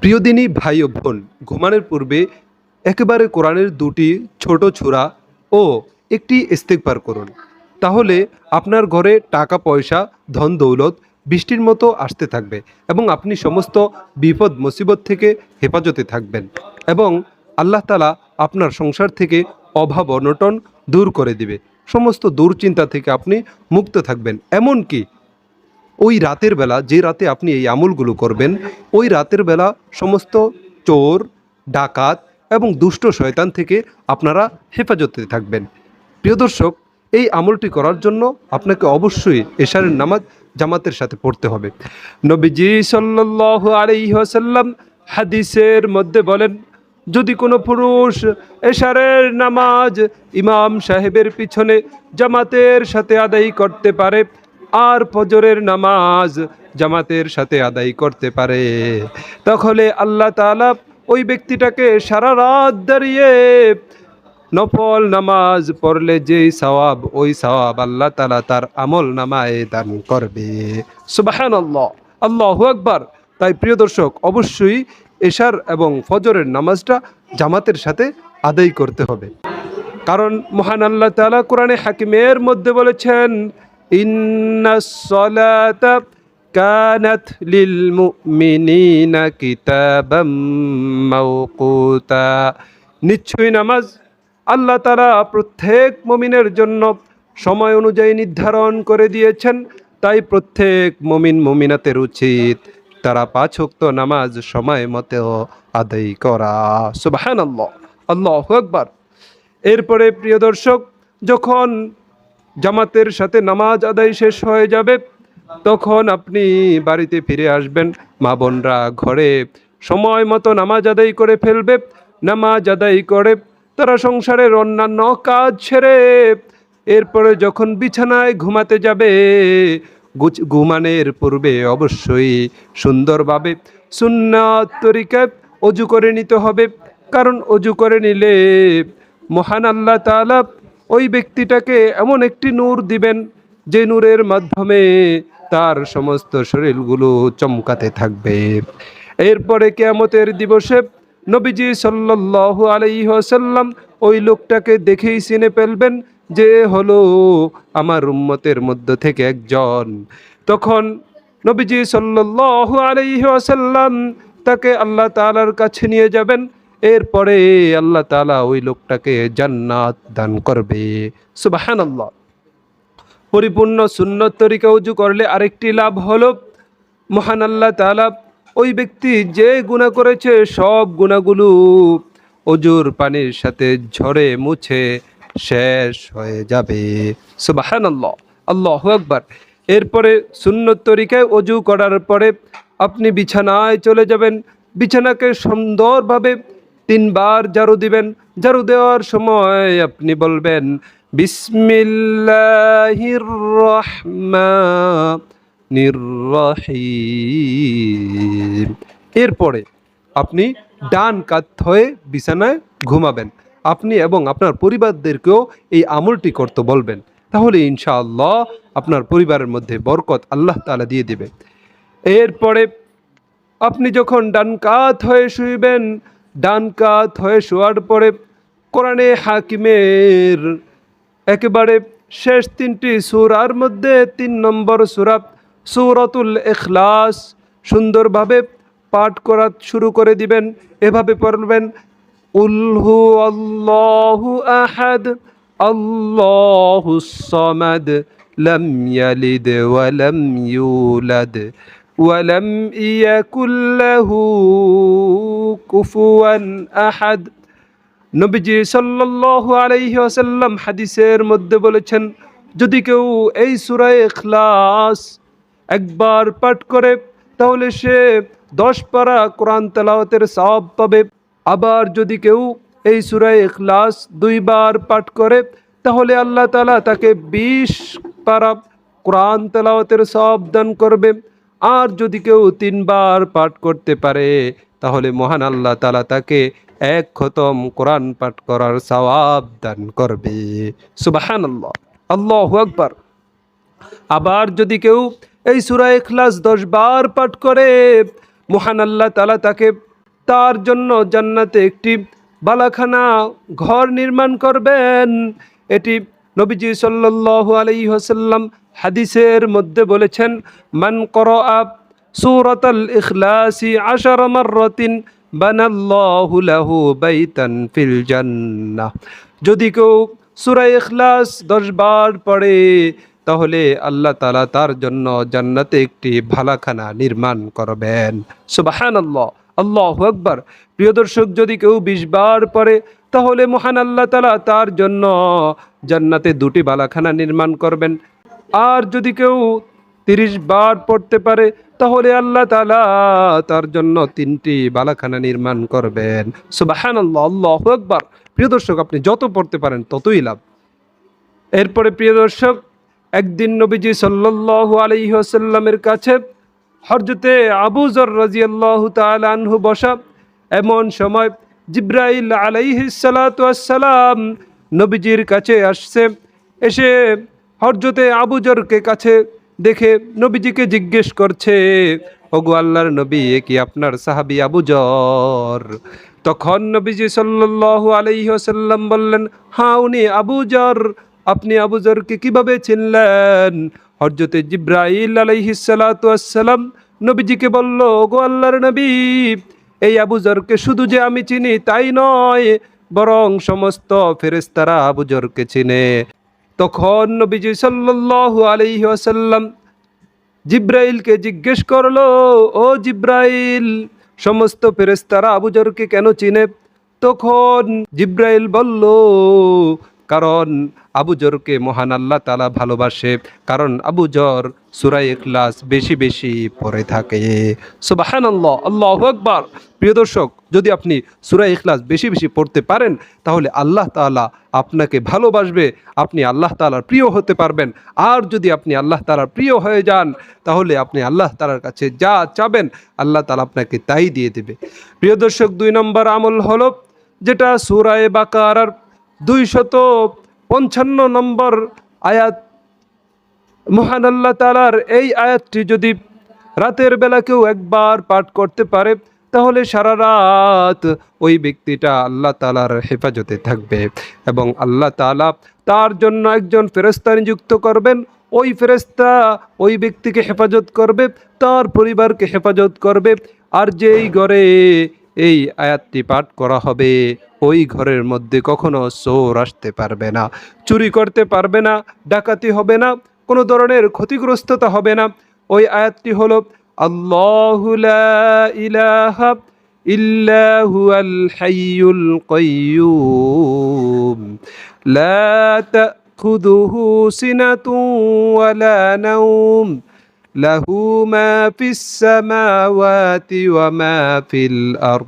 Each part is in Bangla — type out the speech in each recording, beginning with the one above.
প্রিয়দিনী ভাই ও বোন, ঘুমানোর পূর্বে একেবারে কোরআনের দুটি ছোট ছোরা ও একটি ইস্তেকবার করুন। তাহলে আপনার ঘরে টাকা, পয়সা, ধন, দৌলত বৃষ্টির মতো আসতে থাকবে এবং আপনি সমস্ত বিপদ, মুসিবত থেকে হেফাজতে থাকবেন এবং আল্লাহ তালা আপনার সংসার থেকে অভাব, অনটন দূর করে দিবে। সমস্ত দুশ্চিন্তা থেকে আপনি মুক্ত থাকবেন। এমনকি ওই রাতের বেলা যে রাতে আপনি এই আমলগুলো করবেন, ওই রাতের বেলা সমস্ত চোর, ডাকাত এবং দুষ্ট শয়তান থেকে আপনারা হেফাজতে থাকবেন। প্রিয় দর্শক, এই আমলটি করার জন্য আপনাকে অবশ্যই এশারের নামাজ জামাতের সাথে পড়তে হবে। নবীজি সাল্লাল্লাহু আলাইহি ওয়াসাল্লাম হাদিসের মধ্যে বলেন, যদি কোনো পুরুষ এশারের নামাজ ইমাম সাহেবের পিছনে জামাতের সাথে আদায় করতে পারে আর ফজরের নামাজ জামাতের সাথে আদায় করতে পারে। তাহলে আল্লাহ তাআলা ওই ব্যক্তিটাকে সারা রাত দাঁড়িয়ে নফল নামাজ পড়লে যেই সওয়াব, ওই সওয়াব আল্লাহ তাআলা তার আমল নামায় দান করবে। সুবাহান আল্লাহ আল্লাহু আকবার। তাই প্রিয় দর্শক, অবশ্যই এশার এবং ফজরের নামাজটা জামাতের সাথে আদায় করতে হবে। কারণ মহান আল্লাহ তাআলা কোরআনে হাকিমের মধ্যে বলেছেন ইন্নাস-সালাতা কানাত লিল মুমিনিনা কিতাবাম মাওকুতা। নিশ্চয়ই নামাজ আল্লাহ তারা প্রত্যেক মমিনের জন্য সময় অনুযায়ী নির্ধারণ করে দিয়েছেন, তাই প্রত্যেক মমিন, মমিনাতের উচিত তারা পাঁচ ওয়াক্ত নামাজ সময় মতো আদায় করা। সুবহানাল্লাহ। আল্লাহ আকবার। এরপরে প্রিয় দর্শক, যখন জামাতের সাথে নামাজ আদায় শেষ হয়ে যাবে, তখন আপনি বাড়িতে ফিরে আসবেন। মা বোনরা ঘরে সময় মতো নামাজ আদায় করে ফেলবে। নামাজ আদায় করে তারা সংসারের অন্যান্য কাজ ছেড়ে এরপরে যখন বিছানায় ঘুমাতে যাবে ঘুমানোর পূর্বে অবশ্যই সুন্দরভাবে সুন্নাত তরিকায় অজু করে নিতে হবে। কারণ অজু করে নিলে মহান আল্লাহ তাআলা ওই ব্যক্তিটাকে এমন একটি নূর দিবেন যে নূরের মাধ্যমে তার সমস্ত শরীরগুলো চমকাতে থাকবে। এরপরে কেয়ামতের দিবসে নবীজি সাল্লাল্লাহু আলাইহি ওয়াসাল্লাম ওই লোকটাকে দেখেই চিনে ফেলবেন যে হলো আমার উম্মতের মধ্য থেকে একজন। তখন নবীজি সাল্লাল্লাহু আলাইহি ওয়াসাল্লাম তাকে আল্লাহ তাআলার কাছে নিয়ে যাবেন। এরপরে আল্লাহ তাআলা ওই লোকটাকে জান্নাত দান করবে। সুবহানাল্লাহ। পরিপূর্ণ সুন্নত তরিকা উজু করলে আরেকটি লাভ হলো, মহান আল্লাহ তাআলা ওই ব্যক্তি যে গুণা করেছে, সব গুণাগুলো অজুর পানির সাথে ঝরে মুছে শেষ হয়ে যাবে। সুবাহান আল্লাহ আল্লাহ আকবার। এরপরে সুন্নত তরিকায় অজু করার পরে আপনি বিছানায় চলে যাবেন। বিছানাকে সুন্দরভাবে তিনবার ঝাড়ু দিবেন, ঝাড়ু দেওয়ার সময় আপনি বলবেন এরপরে আপনি ডান কাত হয়ে বিছানায় ঘুমাবেন। আপনি এবং আপনার পরিবারদেরকেও এই আমলটি করতে বলবেন। তাহলে ইনশাআল্লাহ আপনার পরিবারের মধ্যে বরকত আল্লাহ তাআলা দিয়ে দিবে। এরপরে আপনি যখন ডান কাত হয়ে শুইবেন ডান কাত হয়ে শোয়ার পরে কোরআনে হাকিমের একেবারে শেষ তিনটি সুরার মধ্যে তিন নম্বর সুরাত সুরতুল এখলাস সুন্দরভাবে পাঠ করা শুরু করে দিবেন। এভাবে পড়বেন উল্হু আল্লাহু আহাদ, আল্লাহু সমাদ, লাম ইয়ালিদ ওয়া ইউলাদ। ولم يكن له كفوا أحد নবীজি সাল্লাল্লাহু আলাইহি ওয়াসাল্লাম হাদিসের মধ্যে বলেছেন যদি কেউ এই সূরা ইখলাস একবার পাঠ করে তাহলে সে দশ পারা কোরআন তেলাওয়াতের সওয়াব পাবে আবার যদি কেউ এই সূরা ইখলাস দুইবার পাঠ করে তাহলে আল্লাহ তাআলা তাকে বিশ পারা কোরআন তেলাওয়াতের সওয়াব দান করবে আর যদি কেউ তিনবার পাঠ করতে পারে, তাহলে মহান আল্লাহ তালা তাকে এক খতম কোরআন পাঠ করার সওয়াব দান করবে। সুবাহান আল্লাহ আল্লাহ আকবার। আবার যদি কেউ এই সূরা ইখলাস দশ বার পাঠ করে, মহান আল্লাহ তাআলা তাকে তার জন্য জান্নাতে একটি বালাখানা ঘর নির্মাণ করবেন। এটি নবীজি সাল্লাল্লাহু আলাইহি ওয়াসাল্লাম হাদিসের মধ্যে বলেছেন, মান করা সূরাতাল ইখলাসি আশারা মাররাতিন বানাল্লাহু লাহু বাইতান ফিল জান্নাহ। যদি কেউ সূরা ইখলাস দশ বার পড়ে, তাহলে আল্লাহ তালা তার জন্য জান্নাতে একটি ভালাখানা নির্মাণ করবেন। সুবহানাল্লাহ। আল্লাহ আকবার। প্রিয় দর্শক, যদি কেউ বিশ বার পড়ে, তাহলে মহান আল্লাহ তাআলা তার জন্য জান্নাতে দুটি বালাখানা নির্মাণ করবেন। আর যদি কেউ তিরিশ বার পড়তে পারে, তাহলে আল্লাহ তালা তার জন্য তিনটি বালাখানা নির্মাণ করবেন। সুবাহান আল্লাহ আল্লাহ আকবার। প্রিয় দর্শক, আপনি যত পড়তে পারেন, ততই লাভ। এরপরে প্রিয় দর্শক, একদিন নবীজি সাল্লাল্লাহু আলাইহি ওয়াসাল্লামের কাছে হরজতে আবু জর রাজিয়াল্লাহু তাআলা আনহু বসা, এমন সময় জিব্রাইল আলাইহিস সালাতু আসসালাম নবীজির কাছে আসছে। এসে হরজতে আবু জরকে কাছে দেখে নবীজিকে জিজ্ঞেস করছে, ওগো আল্লাহর নবী, এ কি আপনার সাহাবি আবু জর? তখন নবীজি সাল্লাল্লাহু আলাইহি ওয়াসাল্লাম বললেন হ্যাঁ উনি আবু জর। আপনি আবু জরকে কীভাবে চিনলেন? হরজতে জিব্রাইল আলাইহিসসালাতু আসসালাম নবীজিকে বলল, ওগো আল্লাহর নবী, এই আবু জরকে শুধু যে আমি চিনি তাই নয়, বরং সমস্ত ফেরেস্তারা আবু জরকে চিনে। তখন নবীজি সাল্লু আলাইহি ওয়াসাল্লাম জিব্রাইলকে জিজ্ঞেস করল, ও জিব্রাইল, সমস্ত ফেরেস্তারা আবুজরকে কেন চিনে? তখন জিব্রাইল বলল কারণ আবুজরকে মহান আল্লাহ তালা ভালোবাসে, কারণ আবুজর সুরাই এখলাস বেশি বেশি পড়ে থাকে। সুবাহান আল্লাহ আল্লাহ আকবার। প্রিয় দর্শক, যদি আপনি সুরাই ইখলাস বেশি বেশি পড়তে পারেন, তাহলে আল্লাহ তাআলা আপনাকে ভালোবাসবে, আপনি আল্লাহ তাআলার প্রিয় হতে পারবেন। আর যদি আপনি আল্লাহ তাআলার প্রিয় হয়ে যান, তাহলে আপনি আল্লাহ তাআলার কাছে যা চাবেন, আল্লাহ তালা আপনাকে তাই দিয়ে দেবে। প্রিয় দর্শক, দুই নম্বর আমল হলো, যেটা সুরায় বাকারার দুইশত পঞ্চান্ন নম্বর আয়াত। মহান আল্লাহ তালার এই আয়াতটি যদি রাতের বেলা কেউ একবার পাঠ করতে পারে, তাহলে সারা রাত ওই ব্যক্তিটা আল্লাহ তালার হেফাজতে থাকবে এবং আল্লাহ তালা তার জন্য একজন ফেরেস্তা নিযুক্ত করবেন। ওই ফেরেস্তা ওই ব্যক্তিকে হেফাজত করবে, তার পরিবারকে হেফাজত করবে। আর যেই ঘরে এই আয়াতটি পাঠ করা হবে ওই ঘরের মধ্যে কখনো চোর আসতে পারবে না চুরি করতে পারবে না ডাকাতি হবে না কোনো ধরনের ক্ষতিগ্রস্ততা হবে না ওই আয়াতটি হলো আল্লাহু লা ইলাহা ইল্লা হুয়াল হাইয়ুল কাইয়্যুম লা তাখুযুহু সিনাতুন ওয়ালা নাওম له ما في السماوات وما في الأرض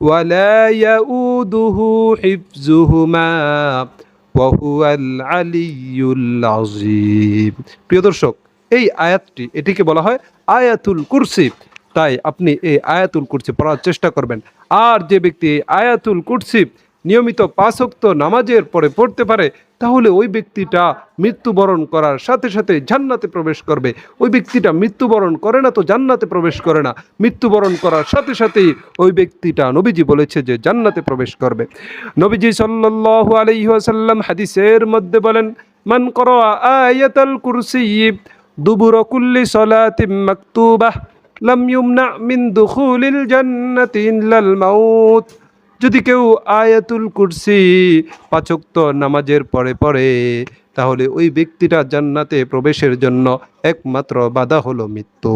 ولا يؤوده حفظهما وهو العلي العظيم প্রিয় দর্শক এই আয়াতটি এটিকে বলা হয় আয়াতুল কুরসি তাই আপনি এই আয়াতুল কুরসি পড়ার চেষ্টা করবেন আর যে ব্যক্তি এই আয়াতুল কুরসি নিয়মিত পাঁচক্ত নামাজের পরে পড়তে পারে, তাহলে ওই ব্যক্তিটা মৃত্যুবরণ করার সাথে সাথে জান্নাতে প্রবেশ করবে। ওই ব্যক্তিটা মৃত্যুবরণ করে না তো জান্নাতে প্রবেশ করে না। মৃত্যুবরণ করার সাথে সাথেই ওই ব্যক্তিটা নবীজি বলেছে যে জান্নাতে প্রবেশ করবে। নবীজি সাল্লাল্লাহু আলাইহি ওয়াসাল্লাম হাদিসের মধ্যে বলেন, মান করা আয়াতাল লাম ইউমনা মিন দুখুলিল জান্নাতি ইল্লাল মাউত। যদি কেউ আয়াতুল কুরসি পাচক্ত নামাজের পরে পড়ে, তাহলে ওই ব্যক্তিটা জান্নাতে প্রবেশের জন্য একমাত্র বাধা হলো মৃত্যু।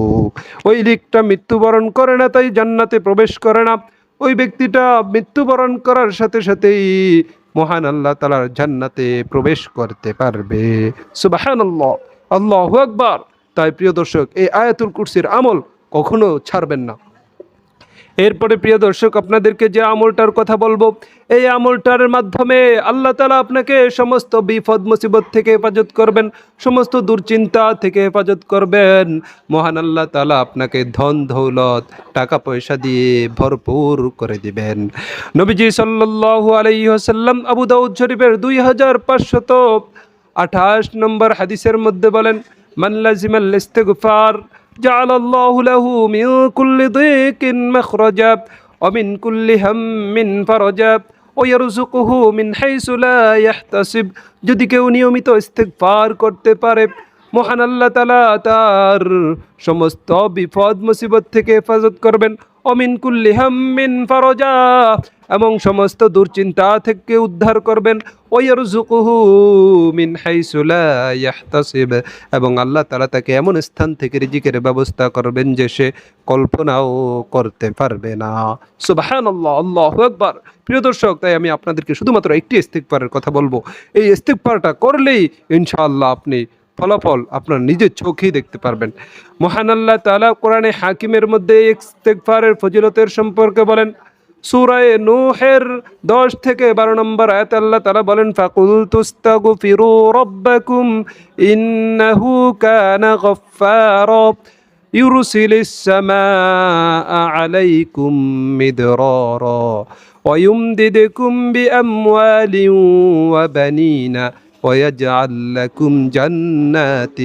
ওই লিকটা মৃত্যুবরণ করে না, তাই জান্নাতে প্রবেশ করে না। ওই ব্যক্তিটা মৃত্যুবরণ করার সাথে সাথেই মহান আল্লাহ তালার জান্নাতে প্রবেশ করতে পারবে। সুবাহান আল্লাহ আল্লাহ আকবার। তাই প্রিয় দর্শক, এই আয়াতুল কুরসির আমল কখনো ছাড়বেন না। এরপরে প্রিয় দর্শক, আপনাদেরকে যে আমলটার কথা বলব, এই আমলটার মাধ্যমে আল্লাহ তালা আপনাকে সমস্ত বিপদ মুসিবত থেকে হেফাজত করবেন, সমস্ত দুশ্চিন্তা থেকে হেফাজত করবেন। মহান আল্লাহ তালা আপনাকে ধন দৌলত, টাকা পয়সা দিয়ে ভরপুর করে দিবেন। নবীজি সাল্লাল্লাহু আলাইহি ওয়াসাল্লাম আবু দাউদ শরীফের দুই হাজার পাঁচশত আঠাশ নম্বর হাদিসের মধ্যে বলেন, মান লাজিমাল ইস্তিগফার جعل الله له من كل ضيق مخرجا ومن كل هم فرجا ويرزقه من حيث لا يحتسب যদি কেউ নিয়মিত ইস্তেগফার করতে পারে মহান আল্লাহ তালা তার সমস্ত বিপদ, মুসিবত থেকে হেফাজত করবেন। অমিন কুল্লি হাম্মিন ফারজা। এবং সমস্ত দুশ্চিন্তা থেকে উদ্ধার করবেন। ওয়ারজুকুহু মিন হাইসু লা ইয়াহতাসিব এবং আল্লাহ তাআলা তাকে এমন স্থান থেকে রিজিকের ব্যবস্থা করবেন যে সে কল্পনাও করতে পারবে না। সুবহানাল্লাহ, আল্লাহু আকবার। প্রিয় দর্শক, তাই আমি আপনাদেরকে শুধুমাত্র একটি ইস্তিগফারের কথা বলব। এই ইস্তিগফারটা করলেই ইনশাআল্লাহ আপনি ফলাফল আপনার নিজের চোখেই দেখতে পারবেন মহান আল্লাহ তাআলা কোরআনে হাকিমের মধ্যে ইস্তেগফারের ফজিলতের সম্পর্কে বলেন সূরায়ে নূহের 10 থেকে 12 নম্বর আয়াত আল্লাহ তাআলা বলেন ফাকুল তুস্তাগফিরু রাব্বাকুম ইন্নাহু কানা গফফারা يرسل السماء عليكم مدرارا ويمددكم بأموال وبنين ويجعل لكم جنات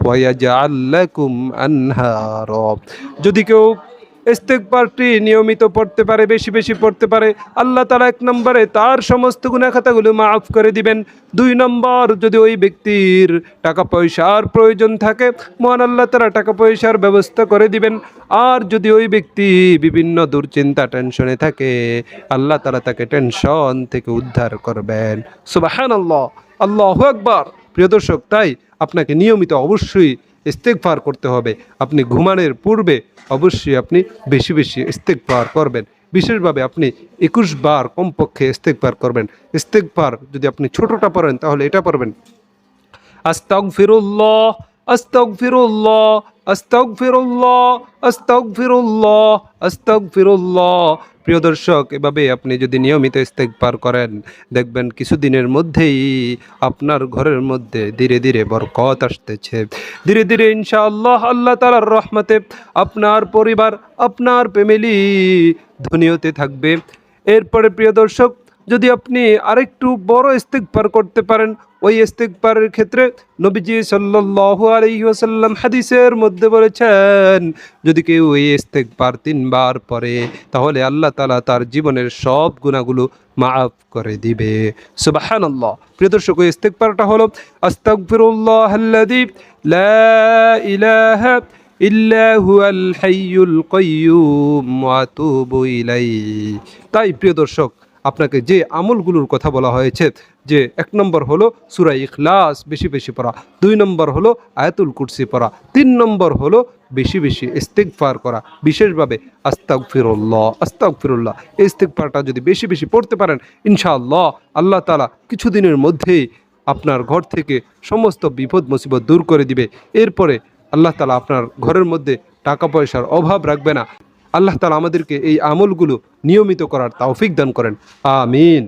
ويجعل لكم أنهارا যদি কেউ ইস্তেকবারটি নিয়মিত পড়তে পারে বেশি বেশি পড়তে পারে আল্লাহ তালা এক নম্বরে তার সমস্ত গুণাখাতাগুলো মাফ করে দিবেন দুই নম্বর যদি ওই ব্যক্তির টাকা পয়সার প্রয়োজন থাকে মহান আল্লাহ তারা টাকা পয়সার ব্যবস্থা করে দিবেন আর যদি ওই ব্যক্তি বিভিন্ন দুশ্চিন্তা টেনশনে থাকে আল্লাহ তালা তাকে টেনশন থেকে উদ্ধার করবেন সুবাহান আল্লাহ আল্লাহ আকবার। প্রিয় দর্শক, তাই আপনাকে নিয়মিত অবশ্যই ইস্তেকফার করতে হবে। আপনি ঘুমানোর পূর্বে অবশ্যই আপনি বেশি বেশি ইস্তেকফার করবেন। বিশেষভাবে আপনি একুশ বার কমপক্ষে ইস্তেকফার করবেন। ইস্তেকফার যদি আপনি ছোটটা পড়েন, তাহলে এটা পড়বেন। আস্তাগফিরুল্লাহ আস্তাগফিরুল্লাহ আস্তাগফিরুল্লাহ আস্তাগফিরুল্লাহ আস্তাগফিরুল্লাহ। প্রিয় দর্শক, এভাবে আপনি যদি নিয়মিত ইস্তেগফার করেন, দেখবেন কিছুদিনের মধ্যেই আপনার ঘরের মধ্যে ধীরে ধীরে বরকত আসতেছে। ধীরে ধীরে ইনশাআল্লাহ আল্লাহ তালার রহমতে আপনার পরিবার, আপনার ফ্যামিলি ধনীয়তে থাকবে। এরপরে প্রিয় দর্শক যদি আপনি আরেকটু বড় ইস্তেকবার করতে পারেন, ওই ইস্তেকবারের ক্ষেত্রে নবীজি সাল্লাল্লাহু আলাইহি ওয়াসাল্লাম হাদিসের মধ্যে বলেছেন, যদি কেউ এই ইস্তেকবার তিনবার পরে তাহলে আল্লাহ তাআলা তার জীবনের সব গুণাগুলো মাফ করে দিবে। সুবহানাল্লাহ। প্রিয় দর্শক, ওই ইস্তেকবারটা হলো আস্তাগফিরুল্লাহ আল্লাযী লা হাইয়ুল কাইয়্যুম ওয়া ইলাইহি। তাই প্রিয় দর্শক আপনাকে যে আমলগুলোর কথা বলা হয়েছে, যে এক নম্বর হলো সুরা ইখলাস বেশি বেশি পড়া, দুই নম্বর হলো আয়াতুল কুরসি পড়া, তিন নম্বর হলো বেশি বেশি ইস্তেগফার করা, বিশেষভাবে আস্তাক ফিরুল্লাহ আস্তাক ফিরুল্লাহ এই ইস্তেগফারটা যদি বেশি বেশি পড়তে পারেন, ইনশাআল্লাহ আল্লাহ তালা কিছুদিনের মধ্যেই আপনার ঘর থেকে সমস্ত বিপদ মুসিবত দূর করে দিবে। এরপরে আল্লাহ তালা আপনার ঘরের মধ্যে টাকা পয়সার অভাব রাখবে না। আল্লাহ তালা আমাদেরকে এই আমলগুলো নিয়মিত করার তাওফিক দান করেন। আমিন।